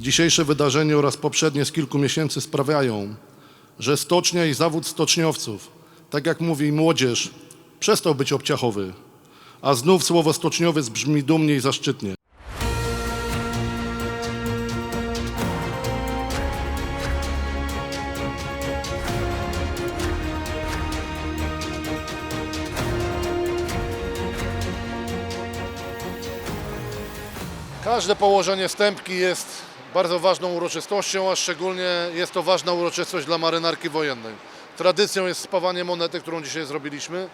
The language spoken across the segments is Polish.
Dzisiejsze wydarzenie oraz poprzednie z kilku miesięcy sprawiają, że stocznia i zawód stoczniowców, tak jak mówi młodzież, przestał być obciachowy, a znów słowo stoczniowiec brzmi dumnie i zaszczytnie. Każde położenie stępki jest bardzo ważną uroczystością, a szczególnie jest to ważna uroczystość dla marynarki wojennej. Tradycją jest spawanie monety, którą dzisiaj zrobiliśmy.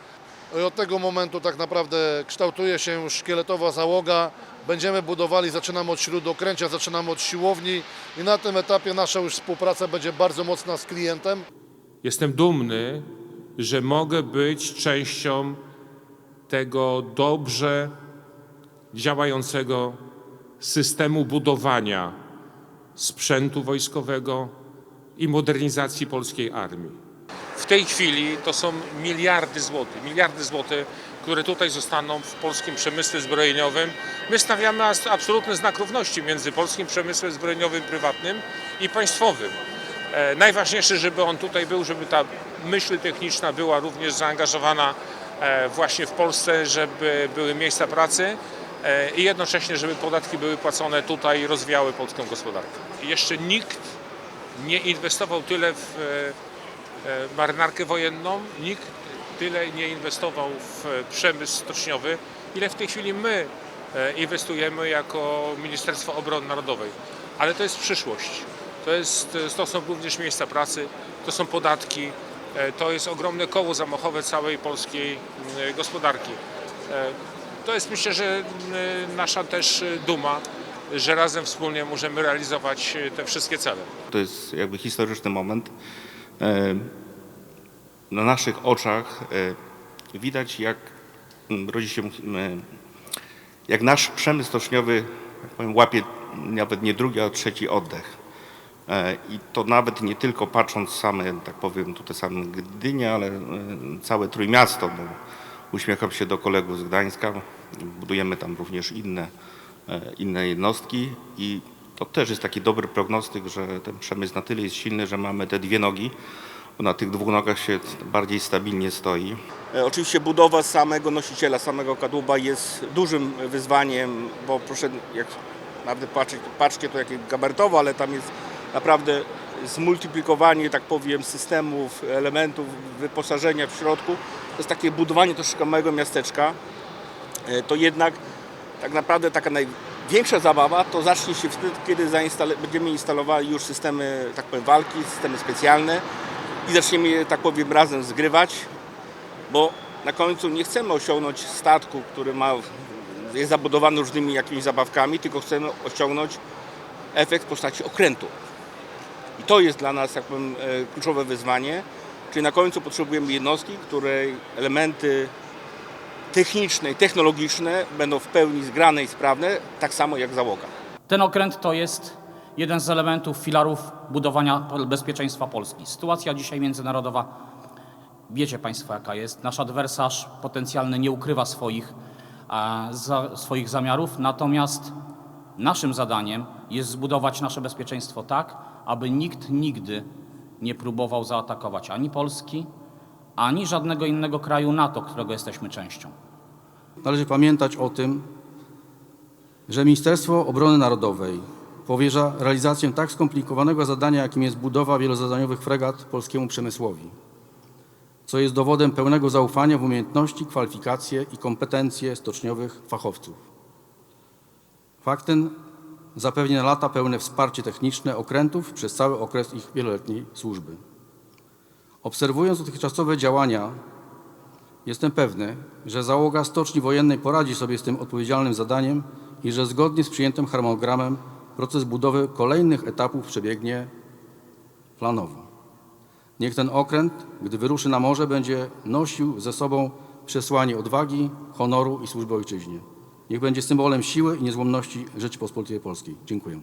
I od tego momentu tak naprawdę kształtuje się już szkieletowa załoga. Będziemy budowali, zaczynamy od śródokręcia, zaczynamy od siłowni i na tym etapie nasza już współpraca będzie bardzo mocna z klientem. Jestem dumny, że mogę być częścią tego dobrze działającego systemu budowania sprzętu wojskowego i modernizacji polskiej armii. W tej chwili to są miliardy złotych, miliardy złotych, które tutaj zostaną w polskim przemyśle zbrojeniowym. My stawiamy absolutny znak równości między polskim przemysłem zbrojeniowym prywatnym i państwowym. E, najważniejsze, żeby on tutaj był, żeby ta myśl techniczna była również zaangażowana e, właśnie w Polsce, żeby były miejsca pracy i jednocześnie, żeby podatki były płacone tutaj i rozwijały polską gospodarkę. Jeszcze nikt nie inwestował tyle w e, e, marynarkę wojenną, nikt tyle nie inwestował w e, przemysł stoczniowy, ile w tej chwili my e, inwestujemy jako Ministerstwo Obrony Narodowej. Ale to jest przyszłość. To, jest, to są również miejsca pracy, to są podatki, e, to jest ogromne koło zamachowe całej polskiej gospodarki. E, To jest myślę, że m, nasza też e, duma, że razem wspólnie możemy realizować e, te wszystkie cele. To jest jakby historyczny moment. E, Na naszych oczach e, widać, jak mm, rodzi się, mm, jak nasz przemysł stoczniowy powiem, łapie nawet nie drugi, a trzeci oddech. E, I to nawet nie tylko patrząc same, tak powiem, tutaj same Gdynia, ale e, całe Trójmiasto, bo uśmiecham się do kolegów z Gdańska, budujemy tam również inne, e, inne jednostki i to też jest taki dobry prognostyk, że ten przemysł na tyle jest silny, że mamy te dwie nogi, bo na tych dwóch nogach się bardziej stabilnie stoi. E, Oczywiście budowa samego nosiciela, samego kadłuba jest dużym wyzwaniem, bo proszę, jak naprawdę patrzeć, patrzcie to jakie gabarytowo, ale tam jest naprawdę zmultiplikowanie, tak powiem, systemów, elementów, wyposażenia w środku. To jest takie budowanie troszeczkę małego miasteczka. E, To jednak tak naprawdę taka największa zabawa to zacznie się wtedy, kiedy będziemy instalowali już systemy, tak powiem, walki, systemy specjalne i zaczniemy je, tak powiem, razem zgrywać bo na końcu nie chcemy osiągnąć statku, który ma, jest zabudowany różnymi jakimiś zabawkami, tylko chcemy osiągnąć efekt w postaci okrętu. I to jest dla nas jak powiem, e, kluczowe wyzwanie, czyli na końcu potrzebujemy jednostki, której elementy techniczne i technologiczne będą w pełni zgrane i sprawne, tak samo jak załoga. Ten okręt to jest jeden z elementów, filarów budowania bezpieczeństwa Polski. Sytuacja dzisiaj międzynarodowa, wiecie Państwo jaka jest. Nasz adwersarz potencjalny nie ukrywa swoich, e, za, swoich zamiarów, natomiast naszym zadaniem jest zbudować nasze bezpieczeństwo tak, aby nikt nigdy nie próbował zaatakować ani Polski, ani żadnego innego kraju NATO, którego jesteśmy częścią. Należy pamiętać o tym, że Ministerstwo Obrony Narodowej powierza realizację tak skomplikowanego zadania, jakim jest budowa wielozadaniowych fregat polskiemu przemysłowi, co jest dowodem pełnego zaufania w umiejętności, kwalifikacje i kompetencje stoczniowych fachowców. Fakt ten zapewni na lata pełne wsparcie techniczne okrętów przez cały okres ich wieloletniej służby. Obserwując dotychczasowe działania Jestem pewny, że załoga Stoczni Wojennej poradzi sobie z tym odpowiedzialnym zadaniem i że zgodnie z przyjętym harmonogramem proces budowy kolejnych etapów przebiegnie planowo. Niech ten okręt, gdy wyruszy na morze, będzie nosił ze sobą przesłanie odwagi, honoru i służby ojczyźnie. Niech będzie symbolem siły i niezłomności Rzeczypospolitej Polskiej. Dziękuję.